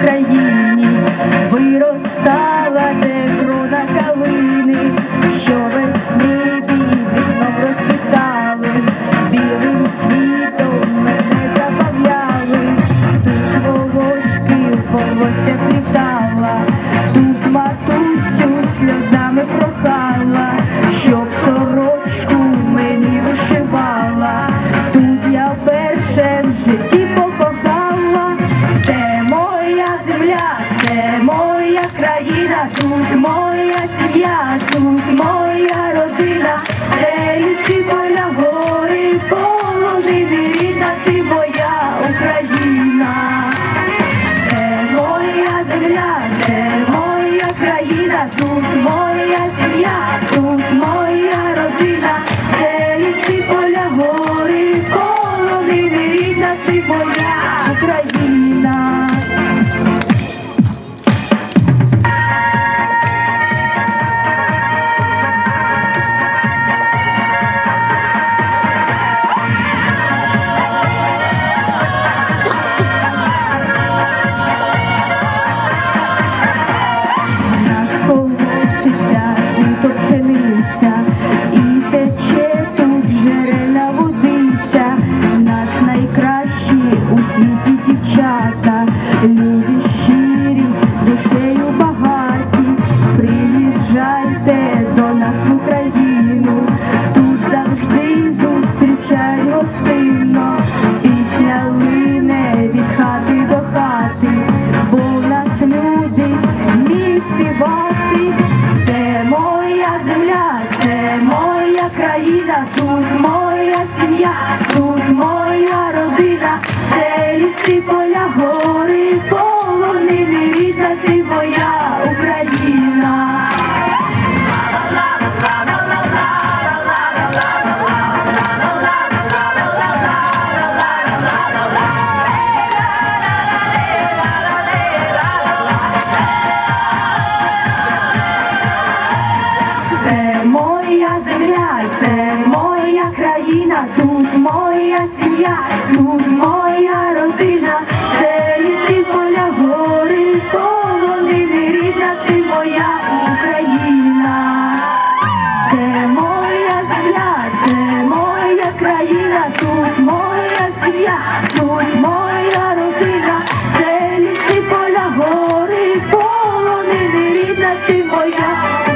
Україні тут моя сім'я, тут моя родина, де ліси поля гори, полонини рідна, ти моя Україна. Це моя земля, це моя країна, тут моя сім'я, тут моя родина, де ліси поля гори, полонини рідна, ти моя Україна. Щирі, душею багаті. Приїжджайте до нас в Україну, тут завжди зустрічай гостинно, пісня лине хати до хати, бо в нас люди вміють співати. Це моя земля, це моя країна, тут моя сім'я, тут моя родина, це ліси поля Україна, тут моя сім'я, тут моя родина, це лісі поля гори, полонини, рідна ти моя Україна, це моя земля, це моя країна, тут моя сім'я, тут моя родина, це лісі поля гори, полонини, рідна ти моя.